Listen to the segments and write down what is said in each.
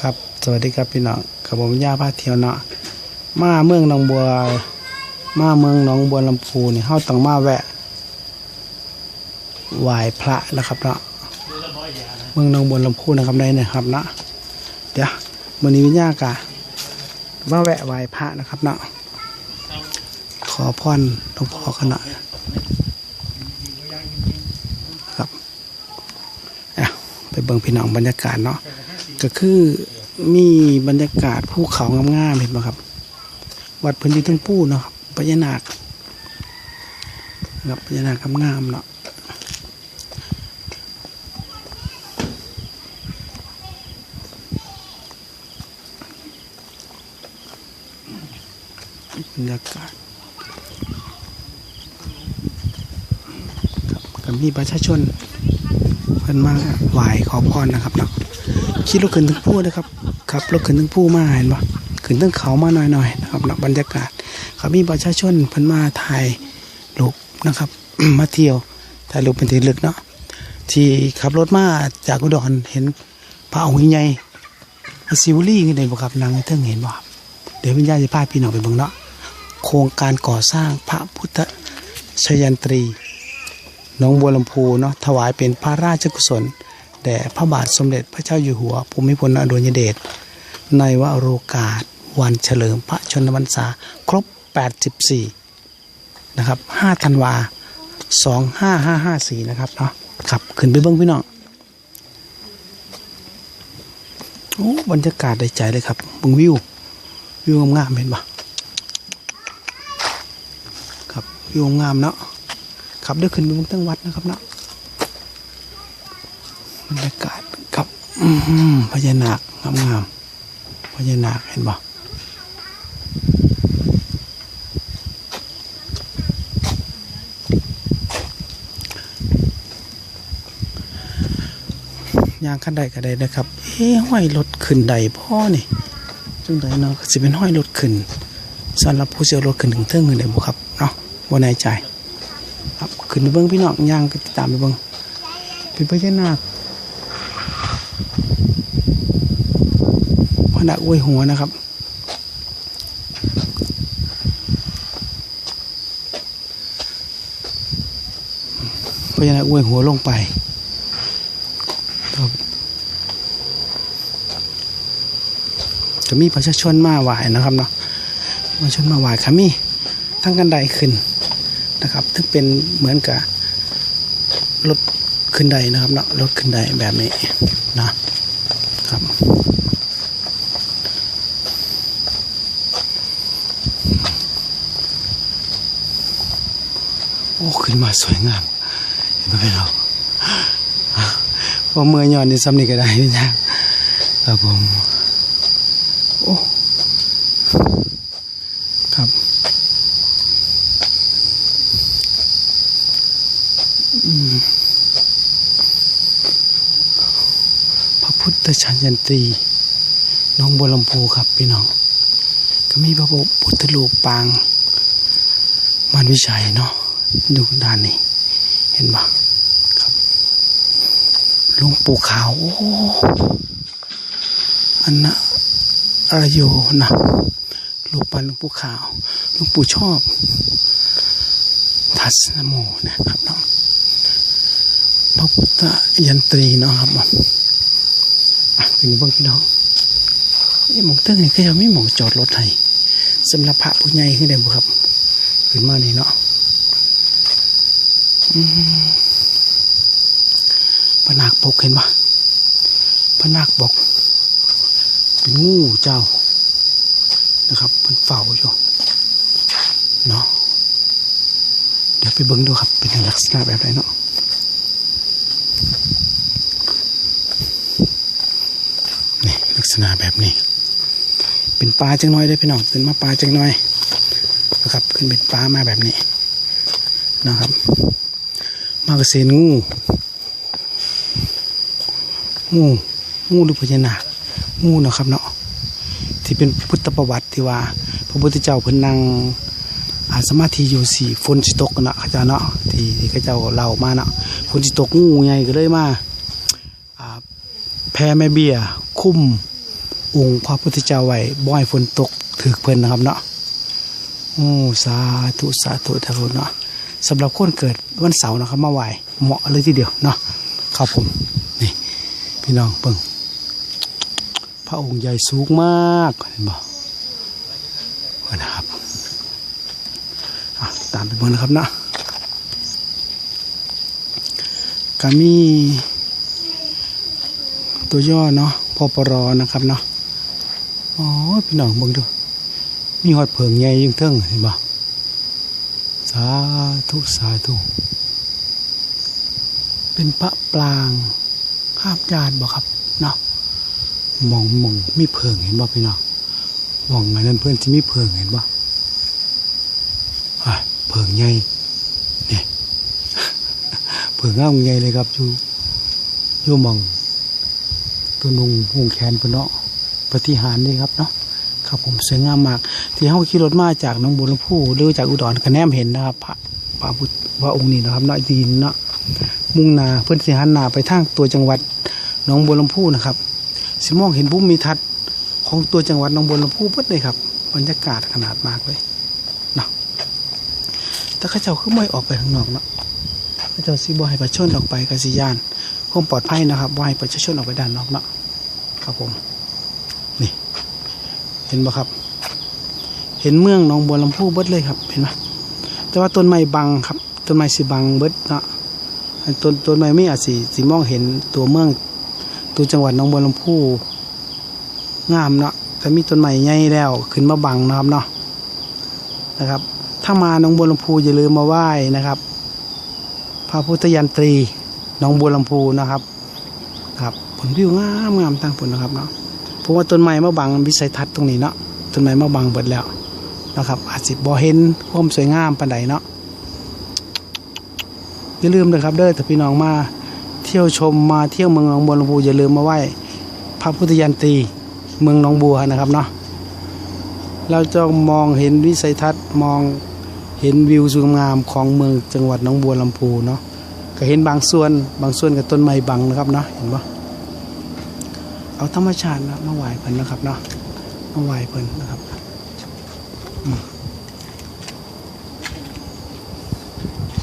ครับ สวัสดีครับพี่น้องกับผมย่าพาเที่ยวเนาะมาเมืองหนองบัว มาเมืองหนองบัวลำพูนี่เฮาต้องมาแวะไหว้พระนะครับเนาะเมืองหนองบัวลำพูนะครับได้นะครับเนาะเดี๋ยวมื้อนี้วิญญากะมาแวะไหว้พระนะครับเนาะขอพรหลวงพ่อกันหน่อยครับอะไปเบิ่งพี่น้องบรรยากาศเนาะ ก็คือมีบรรยากาศภูเขางามๆเห็นไหมครับ วัดพื้นที่ทั้งปูเนาะครับพญานาคครับพญานาคงามๆเนาะบรรยากาศครับมีประชาชนเพิ่นมาไหว้ขอพรนะครับเนาะ ขี่รถขึ้นถึงผู้นะครับขับรถขึ้นถึงผู้มาเห็นปะขึ้นถึงเขามาหน่อยๆนะครับนะบรรยากาศเขามีประชาชนพิ่นมาถ่ายรูปนะครับ มาเที่ยวถ่ายรูปเป็นที่ลึกเนาะที่ขับรถมาจากอุดรเห็นพระองค์ใหญ่พระศิวลีนี่เห็นบ่ครับนางเทิงเห็นบ่ครับเดี๋ยววิญญาณจะพาพี่น้องไปเบิ่งเนาะโครงการก่อสร้างพระพุทธชยันตรีหนองบัวลำพูเนาะถวายเป็นพระราชกุศล ด่พระบาทสมเด็จพระเจ้าอยู่หัวภูมิพลอดุลยเดชในวโรกาสวันเฉลิมพระชนมพรรษาครบ 84 นะครับ 5 ธันวา 25554 นะครับเนาะขับขึ้นไปเบิ้งพี่น้องโอ้บรรยากาศได้ใจเลยครับเบึงวิว วิวงามเห็นปะครับวิวงามเนาะขับเดี๋ยวขึ้นไปเบิ้งตั้งวัดนะครับเนาะ บรรยากาศกับพญานาคงามๆพญานาคเห็นบ่ยางขั้นใดก็ได้นะครับเอ้ห้อยรถขึ้นใดพ่อนี่จังใดเนาะสิเป็นห้อยรถขึ้นสำหรับผู้เสียรถขึ้นถึงเทิงเงินได้บ่ครับเนาะบ่แน่ใจ ครับขึ้นไปเบิ่งพี่น้องยางก็ติดตามไปเบิ่งเป็นพญานาค พนักอวยหัวนะครับ พญานาคอวยหัวลงไปครับจะมีประชาชนมาไหวนะครับเนาะประชาชนมาไหวขามีทั้งกันไดขึ้นนะครับถึงเป็นเหมือนกับรถขึ้นไดนะครับเนาะรถขึ้นไดแบบนี้นะครับ ขึ้นมาสวยงามเห็นไหมพี่น้องพอเมื่อยย้อนนี่ซ้ำนี่ก็ได้พี่จ้าครับผมโอ้ครับพระพุทธชันยันตรีน้องบัวลำพูครับพี่น้อง ก็มีพระพุทธรูปปาง มันวิชัยเนาะ ดูด้านนี้ เห็นปะครับหลวงปู่ขาวโอ้อันนะอะไรโยนะรูปปั้นหลวงปู่ขาวหลวงปู่ชอบ ทัศนโมนะครับเนาะพระพุทธยันตรีเนาะครับอะเป็นบ้างพี่น้องไอ้หมองเติ้งนี่ก็ยังไม่หมองจอดรถให้สำหรับพระผู้ใหญ่ขึ้นได้บ่ครับ ขึ้นมานี่เนาะ พระนาคปกเห็นปะพระนาคบอก เป็นงูเจ้า นะครับเป็นเฝ้าอยู่เนาะเดี๋ยวไปเบิ้งดูครับ เป็นลักษณะแบบไหนเนาะนี่ลักษณะแบบนี้ เป็นปลาจังน้อยได้พี่น้องขึ้นมาปลาจังน้อยนะครับ ขึ้นเป็นปลามาแบบนี้นะครับ มากระเซ็นงูงูงูหรือพญานาคงูเนาะครับเนาะที่เป็นพุทธประวัติที่ว่า พระพุทธเจ้าเพิ่นนั่งอาสมาธิอยู่สี่ฝนสิตกเนาะเขาเจ้าเนาะที่ที่เขาเจ้าเล่ามาเนาะฝนสิตกงูใหญ่ก็เลยมาแพแม่เบี้ยคุ้มองค์พระพุทธเจ้าไว้บ่ให้ฝนตกถือเพิ่นนะครับเนาะโอ้สาธุสาธุทารุเนาะ สำหรับคนเกิดวันเสาร์นะครับมาไหวเหมาะเลยทีเดียวเนาะครับผมนี่พี่น้องเบิ่งพระองค์ใหญ่สูงมากเห็นบ่ว่านะครับตามไปเบิ่งนะครับนะก็มีตัวย่อเนาะพอปรอนะครับเนาะอ๋อพี่น้องเบิ่งดูมีหอดเผิงใหญ่ยิ่งเทิงเห็นบ่สาธุสาธุ เป็นพระปรางห้าบญาติบ่ครับเนาะมองมองมีเผิงเห็นบ่พี่น้องมองอันนั้นเพื่อนที่มีเผิงเห็นบ่อะเผิงใหญ่นี่เผิงง่ามใหญ่เลยครับอยู่อยู่หมองตัวนุงหงแขนเพิ่นเนาะปฏิหารนี่ครับเนาะครับผมสวยงามมาก ที่เฮาขี่รถมาจากหนองบัวลำพูหรือจากอุดรก็แนมเห็นนะครับพระพระพุทธพระองค์นี้นะครับเนาะดีนเนาะมุ่งหนาเพื่อนสิหันนาไปทางตัวจังหวัดหนองบัวลำพูนะครับสิมองเห็นภูมิทัศน์ของตัวจังหวัดหนองบัวลำพูเบิดเลยครับบรรยากาศขนาดมากเลยเนาะแต่ข้าเจ้าคือไม่ออกไปข้างนอกเนาะข้าเจ้าสิบ่ให้ประชาชนออกไปกับสิยานความปลอดภัยนะครับว่าให้ประชาชนออกไปด้านนอกเนาะครับผมนี่เห็นบ่ครับ ห็นเมืองหนองบัวลำพูเบิดเลยครับเห็นไหมแต่ว่าต้นไม้บังครับ ต้นไม้สิบังเบิดเนาะต้นต้นไม้ไม่อาจสิสิมองเห็นตัวเมืองตัวจังหวัดหนองบัวลำพูงามเนาะแต่มีต้นไม้ใหญ่แล้วขึ้นมาบังนะครับเนาะนะครับ ถ้ามาหนองบัวลำพูอย่าลืมมาไหว้นะครับพระพุทธยันตรีหนองบัวลำพูนะครับ ครับผลวิวงามงามตั้งผลนะครับเนาะเพราะว่าต้นไม้มาบังวิสัยทัศน์ตรงนี้เนาะต้นไม้มาบังเบิดแล้ว นะครับ อาจสิบ่เห็นความสวยงามปานใดเนาะอย่าลืมนะครับเด้อถ้าพี่น้องมาเที่ยวชมมาเที่ยวเมืองหนองบัวลำพูอย่าลืมมาไหว้พระพุทธยันตีเมืองหนองบัวนะครับเนาะเราจะมองเห็นวิสัยทัศน์มองเห็นวิวสวยงามของเมืองจังหวัดหนองบัวลำพูเนาะก็เห็นบางส่วนบางส่วนกับต้นไม้บังนะครับเนาะเห็นปะเอาธรรมชาตินะมาไหวเพิ่นนะครับเนาะมาไหวเพิ่นนะครับ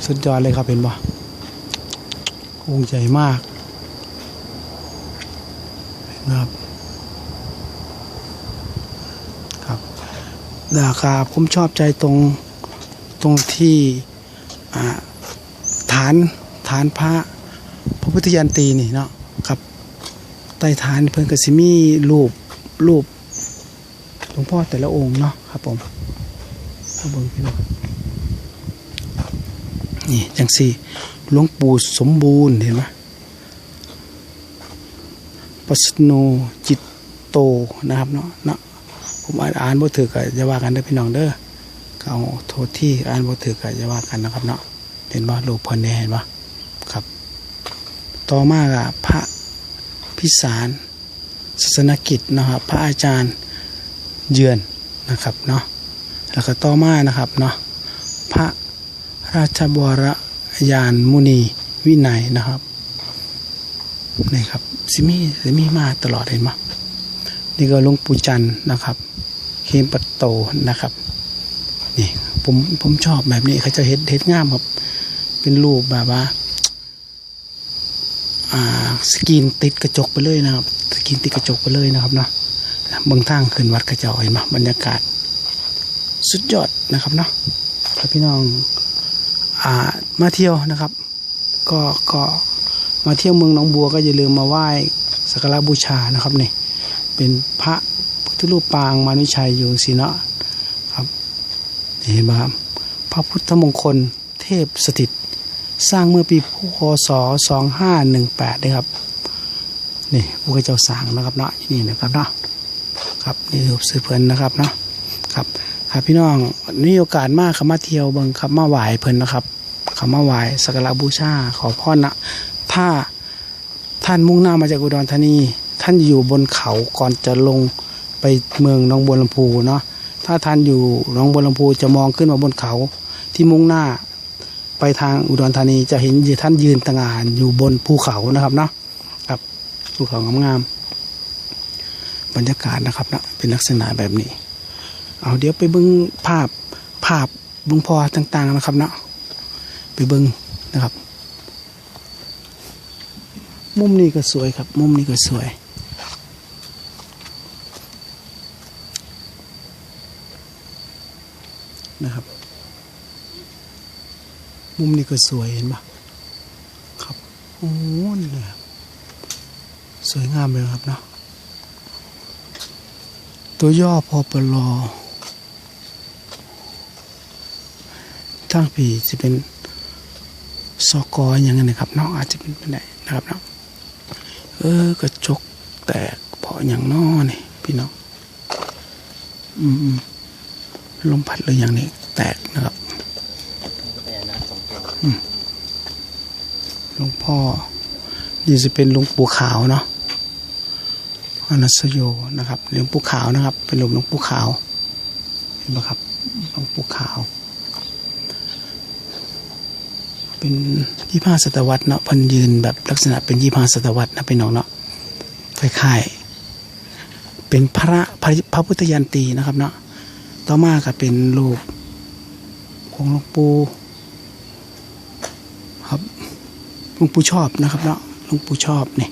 สุดยอดเลยครับเห็นปะองค์ใหญ่มากนะครับ ครับราคาผมชอบใจตรงตรงที่ฐานฐานพระพระพุทธยันตีนี่เนาะครับใต้ฐานเพิ่นกสิมีรูปรูปหลวงพ่อแต่ละองค์เนาะครับผม เอาบิ่งพี่น้องนี่จังสี่หลวงปู่สมบูรณ์เห็นไหมปัสโนจิตโตนะครับเนาะเนาะผมอ่านอ่านบ่ถือก็จะว่ากันเด้อพี่น้องเด้อเอาโทษที่อ่านบ่ถือก็จะว่ากันนะครับเนาะเห็นว่ารูปพอแน่เห็นว่าครับ ต่อมากับพระพิสารศาสนกิจนะครับ พระอาจารย์เยือนนะครับเนาะ แล้วก็ต่อมานะครับเนาะพระราชบวรยานมุนีวินัยนะครับนี่ครับสิมีสิมีมาตลอดเห็นไหมนี่ก็หลวงปู่จันนะครับเขมปัตโตนะครับนี่ผมผมชอบแบบนี้เขาจะเห็ดเห็ดงามครับ เป็นรูปแบบว่าอ่าสกรีนติดกระจกไปเลยนะครับ สกรีนติดกระจกไปเลยนะครับเนาะบางทางขึ้นวัดกระจ้าเห็นไหมบรรยากาศ สุดยอดนะครับเนาะถ้าพี่น้องอ่ามาเที่ยวนะครับ ก็ก็มาเที่ยวเมืองหนองบัวก็อย่าลืมมาไหว้สักการะบูชานะครับนี่เป็นพระพุทธรูปปางมานุชัยอยู่สิเนาะครับเห็นไหมครับพระพุทธมงคลเทพสถิต สร้างเมื่อปีพศ2518นะครับนี่พระเจ้าสร้างนะครับเนาะนี่นะครับเนาะครับนี่รูปสื่อเพลินนะครับเนาะครับ ครับพี่น้องมีโอกาสมากขับมาเที่ยวเบิ่งขับมาไหวเพลินนะครับขับมาไหวสักการะบูชาขอพรนะถ้าท่านมุ่งหน้ามาจากอุดรธานี ท่านอยู่บนเขาก่อนจะลงไปเมืองหนองบัวลำพูเนาะถ้าท่านอยู่หนองบัวลำพูจะมองขึ้นมาบนเขาที่มุ่งหน้าไปทางอุดรธานีจะเห็นท่านยืนต่างานอยู่บนภูเขานะครับเนาะครับภูเขางามๆบรรยากาศนะครับนะเป็นลักษณะแบบนี้ เอาเดี๋ยวไปเบิ้งภาพภาพหลุงพ่อต่าง ๆ นะครับเนาะไปเบิ้งนะครับ มุมนี้ก็สวยครับ มุมนี้ก็สวยนะครับ มุมนี้ก็สวยเห็นปะครับโอ้นี่เลยสวยงามเลยครับเนาะตัวย่อพอปลอ ทางปีจะเป็นสกออย่างนั้นนะครับเนาะอาจจะเป็นไปได้นะครับเนาะเออกระจกแตกเพราะอย่างน้อนี่พี่น้องอืมลมพัดหรือย่างนี้ แตกนะครับอืมหลวงพ่อ นี่จะเป็นหลวงปู่ขาวเนาะอนัสโยนะครับหลวงปู่ขาวนะครับ เป็นหลวงหลวงปู่ขาวเห็นไหมครับหลวงปู่ขาว เป็นยี่ห้าศตวรรษเนาะพันยืนแบบลักษณะเป็นยี่ห้าศตวรรษนะเป็นน้องเนาะคล้ายๆเป็นพระพระพระพุทธยันตีนะครับเนาะต่อมาก็เป็นรูปของหลวงปู่ครับหลวงปู่ชอบนะครับเนาะหลวงปู่ชอบนี่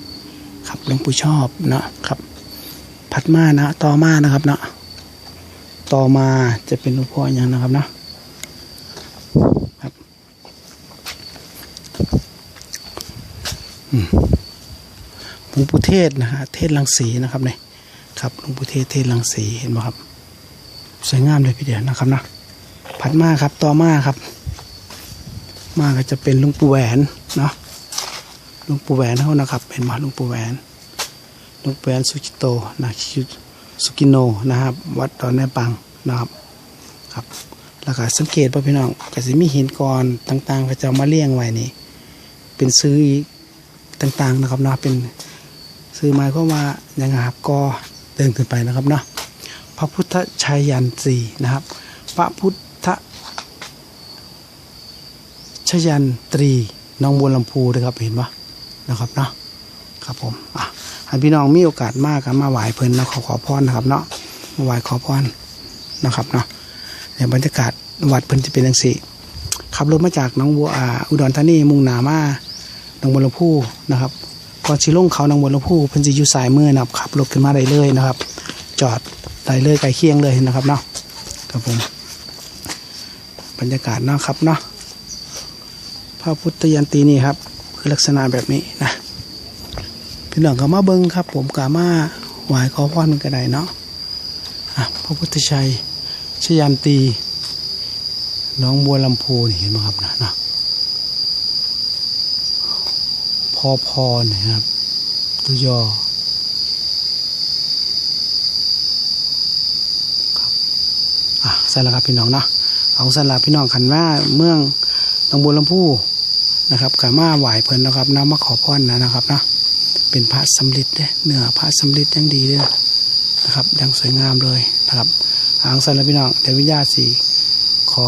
ครับหลวงปู่ชอบเนาะครับพัดมานะต่อมานะครับเนาะต่อมาจะเป็นหลวงพ่ออย่างนะครับเนาะครับ หลวงปู่เทศนะฮะเทศลังสีนะครับเนี่ยครับหลวงปู่เทศเทศลังสีเห็นไหมครับ สวยงามเลยพี่เดียวนะครับนะผัดมาครับต่อมาครับ มาก็จะเป็นหลวงปู่แหวนเนาะหลวงปู่แหวนเขานะครับเห็นไหมหลวงปู่แหวนหลวงปู่แหวนสุจิโตนะชิสุกิโนนะครับ วัดดอนแม่ปังนะครับครับแล้วก็สังเกตว่าพี่น้องก็จะมีหินก้อนต่างๆเขาจะเอามาเลี้ยงไว้นี่ เป็นซื้อ ต่างๆนะครับเนาะเป็นซื้อหมายความว่าอย่างไงครับก็เดินขึ้นไปนะครับเนาะพระพุทธชัยยันตีนะครับ พระพุทธชยันตรีน้องบัวลำพูนะครับเห็นปะนะครับเนาะครับผมอะพี่น้องมีโอกาสมากกันมาไหว้เพลินนะขอขอพรนะครับเนาะมาไหว้ขอพรนะครับเนาะเนี่ยบรรยากาศวัดเพิ่นจะเป็นย่างสี่ขับรถมาจากน้องบัวอ่าอุดรธานีมุ่งหนามา นองบัวลำพูนะครับก่อนชิลงเขานองบัวลำพูเพิ่นจะอยู่สายมือนะครับขับรถขึ้นมาได้เลยนะครับ จอดได้เลยไกลเคียงเลยนะครับเนาะครับผมบรรยากาศเนาะครับเนาะพระพุทธยันตีนี่ครับคือลักษณะแบบนี้นะพี่น้องก็มาเบิ้งครับ ผมกามาไหวขอพรมันก็ได้เนาะอะพระพุทธชัยชยันตีน้องบัวลำพูนี่เห็นไหมครับนะนะพ อพอนี่ยครับ ตัวย่อครับอะสั่นละครับพี่น้องเนาะเอาสั่นละพี่น้องขันว่าเมืองน้องบัวลำพูนะครับกามาไหวเพิ่นนะครับน้ำมาขอพรนะนะครับนะเป็นพระสำริดเด้เนื้อพระสำริดยังดีเลยนะครับยังสวยงามเลยนะครับอางสันละพี่น้องเดี๋ยววิญญาสีขอ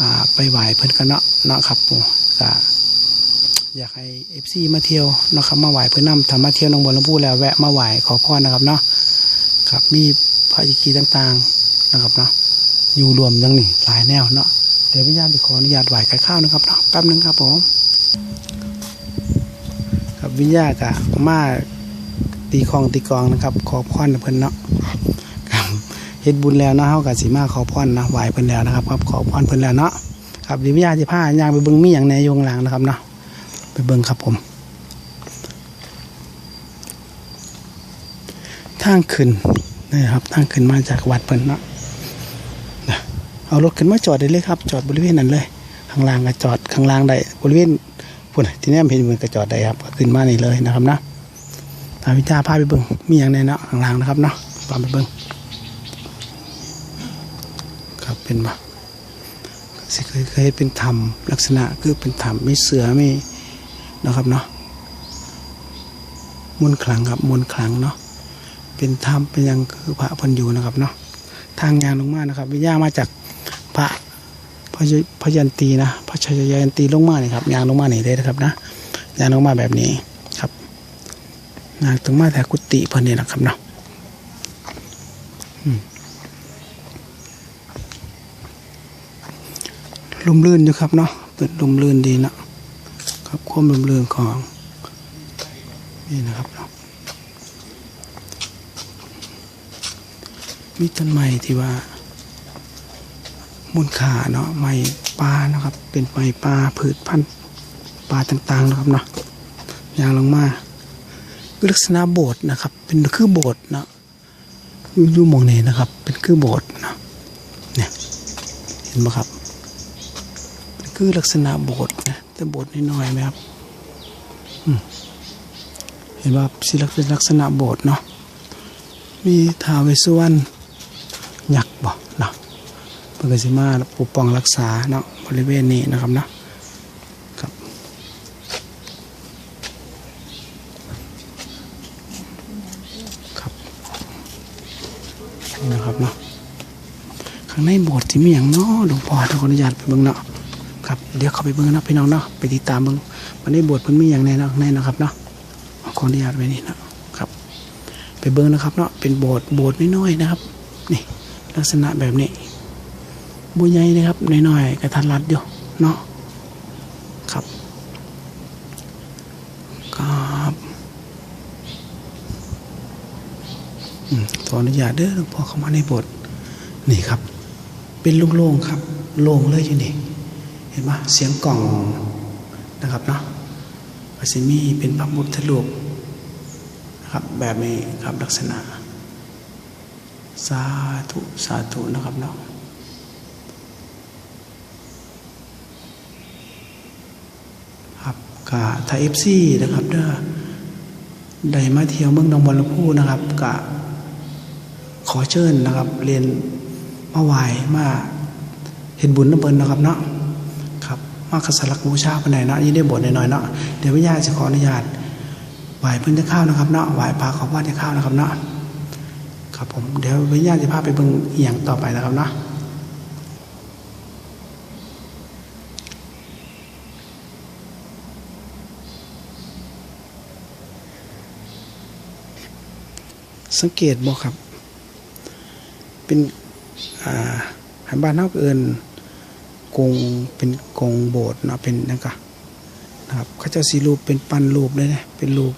อ่าไปไหวเพิ่นกันเนาะเนาะครับก็ อยากให้เอฟซีมาเที่ยวนะครับมาไหวเพิ่นนำทำมาเที่ยวหนองบัวลำพูแล้วแวะมาไหว้ขอพรนะครับเนาะครับมีพระยิกีต่างๆนะครับเนาะอยู่รวมยังนี่หลายแนวเนาะเดี๋ยวพี่ญาติไปขออนุญาตไหวไก่ข้าวนะครับเนาะแป๊บนึงครับผมครับวิญญาณกะมาตีคองตีกองนะครับ ขอพรเพิ่นเนาะครับเฮ็ดบุญแล้วเนาะเฮากับสีมาขอพรนะไหวเพิ่นแล้วนะครับครับขอพรเพิ่นแล้วเนาะครับวิญญาณที่ผ้าย่างไปบิ่งมีอย่างในยงหลังนะครับเนาะ ไปเบิ่งครับผม ทางขึ้นนะครับทางขึ้นมาจากวัดเพิ่นเนาะเอารถขึ้นมาจอดได้เลยครับ จอดบริเวณนั้นเลย ข้างล่างก็จอดข้างล่างได้บริเวณพุ่นที่นี่เห็นเหมือนก็จอดได้ครับขึ้นมานี่เลยนะครับนะพาพิจาพาไปเบิ่งมีอย่างในเนาะข้างล่างนะครับเนาะตามไปเบิ่งครับเป็นมาสิเคยเคยเป็นธรรมลักษณะคือเป็นธรรมไม่เสือไม่ นะครับเนาะมนขลังครับมนขลังเนาะเป็นธรรมเป็นยังคือพระพันอยู่นะครับเนาะทางยางลงมานะครับวิญญาณมาจากพระพยพยันตีนะพระชยยันตีลงมาเนี่ยครับยางลงมานี่เลยนะครับนะยางลงมาแบบนี้ครับนาคต้องมาแต่กุฏิพิ่นนี่นะครับเนาะลมลื่นอยู่ครับเนาะเป็นลมลื่นดีเนาะ ครับความลมลื่นของ นี่นะครับนาะมีต้นไม้ที่ว่ามูลค่าเนาะไม้ป่านะครับ เป็นไม้ป่าพืชพันธุ์ป่าต่างๆนะครับเนาะอย่างลงมาลักษณะโบสถ์นะครับ เป็นคือโบสถ์เนาะอยู่มองนี้นะครับ เป็นคือโบสถ์เนาะเนี่ยเห็นไหมครับ เป็นคือลักษณะโบสถ์นะ แต่โบสถ์น้อยไหมครับเห็นว่าศิลปเป็นลักษณะโบสถ์เนาะมีทาวเวสสุวรรณยักบ่เนาะเพื่อสิมาปกป้องรักษาเนาะบริเวณนี้นะครับเนาะครับครับนะครับเนาะข้างในโบสถ์ที่มีอย่างเนาะหลวงพ่อทุกคนอนุญาตไปบิ่งเนาะ ครับเดี๋ยวเข้าไปเบิ่งนาะพี่น้องเนาะไปติดตามเบิ่งวันนี้บสถ์เพิ่นมีอย่างแน่นาะในนะครับเนาะขออนุญาตไว้นี่เนาะครับ ไปเบิ่งนะครับเนาะเป็นโบสถ์โบสถ์น้อยๆนะครับ นี่ลักษณะแบบนี้บุญใหญ่นะครับน้อยๆกระทันรัดอยู่เนาะครับครับอืมขออนุญาตเด้อหลวงพ่อเข้ามาในโบสถ์นี่ครับ เป็นโล่งๆครับ โล่งเลยอยู่นี่ ห็นไหมเสียงกล่องนะครับเนาะปัสมีเป็นพระพุทธรูปนะครับแบบนี้ครับลักษณะ สาธุสาธุนะครับเนาะครับกะไทยเอฟซีนะครับเด้อได้มาเที่ยวเมืองหนองบัวลำพูนะครับกะขอเชิญนะครับ เรียนมาไหวมาเห็นบุญน้ำเปินนะครับเนาะ มากษัตริย์บูชาปานไหนเนาะยี่ได้บทหน่อยเนาะเดี๋ยววิญญาจะขออนุญาตไหวเพิ่นจะเข้านะครับเนาะไหวพาขอว่าจะเข้านะครับเนาะครับผมเดี๋ยววิญญาจะพาไปเบิ่งอียงต่อไปนะครับเนาะสังเกตบ่ครับ เป็นอาหันบ้านเฮาก็เอิน กงเป็นกงโบสถ์นะเป็นนั่นก็นะครับเขาจ้าสีรูปเป็นปั้นรูปเลยนะเป็นรูป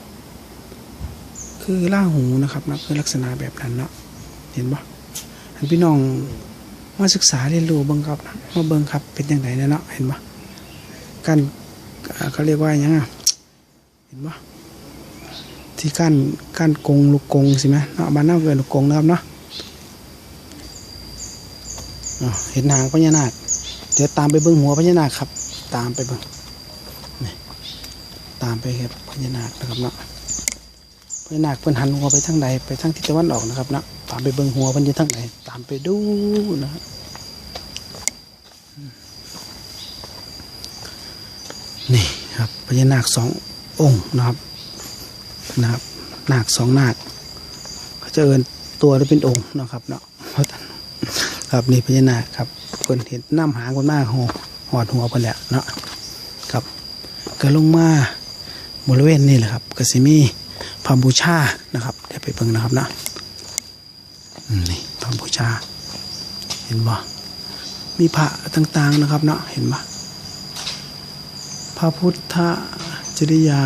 คือล่าหูนะครับนะคือลักษณะแบบนั้นเนาะเห็นบ่อันพี่น้องมาศึกษาเรียนรู้เบิ่งครับนะมาเบิ่งครับเป็นอยังไงเนาะเห็นบ่การเขาเรียกว่าหยังอะเห็นบ่ที่กั้นกั้นกงลูกกงสิไหมเนาะบ้านน่าเกิดลูกกงนะครับเนาะเห็นหางพญานาค ดี๋ยวตามไปเบิ้งหัวพญานาคครับ ตามไปเบิ้งนี่ตามไปครับพญานาคนะครับเนาะพญานาคเพิ่นหันหัวไปทางใดไปทางทิศตะวันออกนะครับเนาะตามไปเบิ้งหัวเพิ่นอยู่ทางไหนตามไปดูนะนี่ครับพญานาคสององค์นะครับนะครับนาคสองนาคเขาจะเอินตัวหรือเป็นองค์เนาะครับเนาะ ครับนี่พญานาคครับเพิ่นเห็นน้ำหางคนมากหอหอดหัวเพิ่นแหละเนาะครับก็ลงมาบริเวณนี่แหละครับก็สิมีพระบูชานะครับเดี๋ยวไปเบิ่งนะครับเนาะอืมนี่พระบูชา เห็นบ่มีพระต่างๆนะครับเนาะเห็นบ่พระพุทธจริยา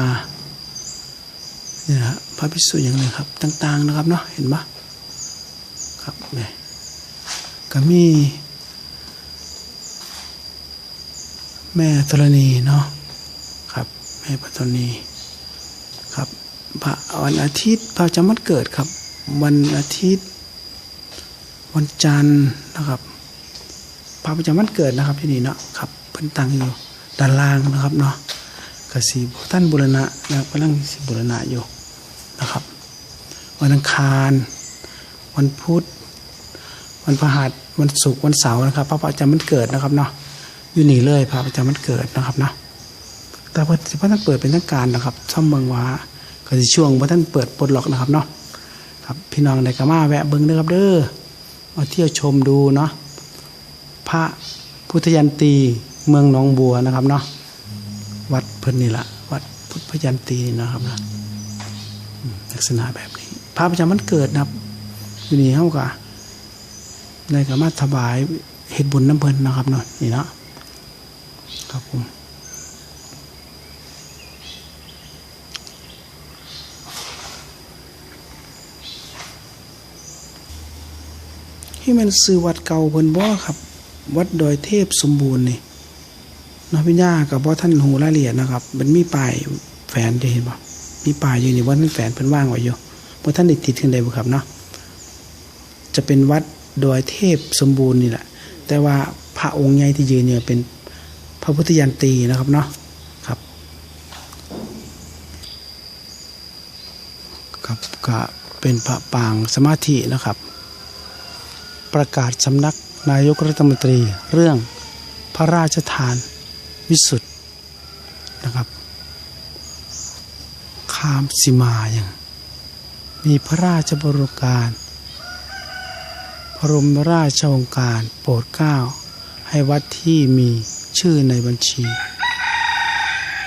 นี่นะฮะพระภิกษุอย่างหนึ่งครับ ต่าง ๆนะครับเนาะเห็นปะครับเนี่ย ก็มีแม่ธรณีเนาะครับ แม่พระธรณีครับพระวันอาทิตย์พระจำวันเกิดครับ วันอาทิตย์ วันจันทร์นะครับ พระประจำวันเกิดนะครับที่นี่เนาะครับเพิ่นตังอยู่ด้านล่างนะครับเนาะกสีท่านบุรณะนะกำลังสิบุรณะอยู่นะครับ วันอังคาร วันพุธ วันพฤหัสวันศุกร์วันเสาร์นะครับ พระประจำวันเกิดนะครับเนาะอยู่นี่เลยพระประจำวันเกิดนะครับเนาะแต่พอพระท่านเปิดเป็นทางการนะครับช่อมเมืองว่าก็จะช่วงพระท่านเปิดปลดล็อกนะครับเนาะครับพี่น้องในกามาแวะเบิ้งเด้อครับเด้อมาเที่ยวชมดูเนาะพระพุทธยันตีเมืองหนองบัวนะครับเนาะวัดเพิ่นนี่ละวัดพุทธยันตีนะครับนะลักษณะแบบนี้พระประจำมันเกิดนะครับอยู่นี่เฮาก็ ในก็มาถวายเฮ็ดบุญน้ำเพิ่นนะครับเนาะนี่เนาะครับผมที่มันซื้อวัดเก่าเพิ่นบ่ครับ วัดดอยเทพสมบูรณ์นี่นะพี่ย่ากับบ่ท่านหูรายละเอียดนะครับ มันมีป้ายแฝนจะเห็นบ่มีป้ายอยู่นี่ว่าท่านแฝนเพิ่นว่างไว้อยู่บ่ท่านได้ติดขึ้นใดบ่ครับเนาะจะเป็นวัด โดยเทพสมบูรณ์นี่แหละ แต่ว่าพระองค์ใหญ่ที่ยืนเนี่ยเป็นพระพุทธยันตีนะครับเนาะครับ ครับก็เป็นพระปางสมาธินะครับ ประกาศสำนักนายกรัฐมนตรีเรื่องพระราชทานวิสุทธ์นะครับข้ามสิมาอย่างมีพระราชบริการ ระบรมราชองการโปรดเกล้าให้วัดที่มีชื่อในบัญชี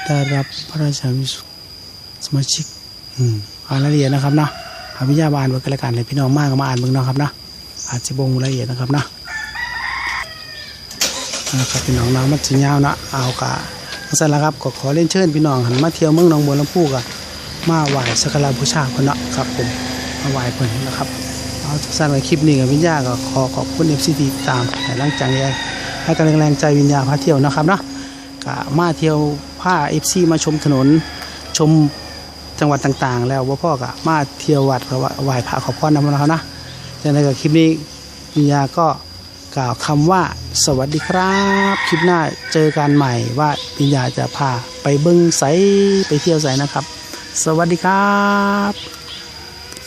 ได้รับพระราชาวิสุสมาชิกอืมอ่านรายละเอียดนะครับเนาะหาวิทยาบาลไว้กันละกันเลยพี่น้องมากก็มาอ่านเบิ่งนะครับเนาะอาจจะบงละเอียดนะครับเนาะนะครับพี่น้องนาะมันสิยาวนาะเอากะสั่นละครับก็ขอเล่นเชิญพี่น้องหันมาเที่ยวเมืองหนองบัวลำพูกะมาไหว้สักการะบูชาเพิ่นนะครับผมมาไหว้เพิ่นนะครับ เอาสั้นไว้คลิปนี้กับวิญญาก็ขอขอบคุณ FC ที่ติดตามให้ร่างใจให้กำลังแรงใจวิญญาพาเที่ยวนะครับเนาะกมาเที่ยวผ้า FC มาชมถนนชมจังหวัดต่างๆ แล้วว่าพ่อก็มาเที่ยววัดก็ไหว้พระขอพรนำนะครับนะจากนั้นก็คลิปนี้มียาก็กล่าวคำว่าสวัสดีครับ คลิปหน้าเจอกันใหม่ว่าปิญญาจะพาไปเบิ้งไสไปเที่ยวไสนะครับ สวัสดีครับ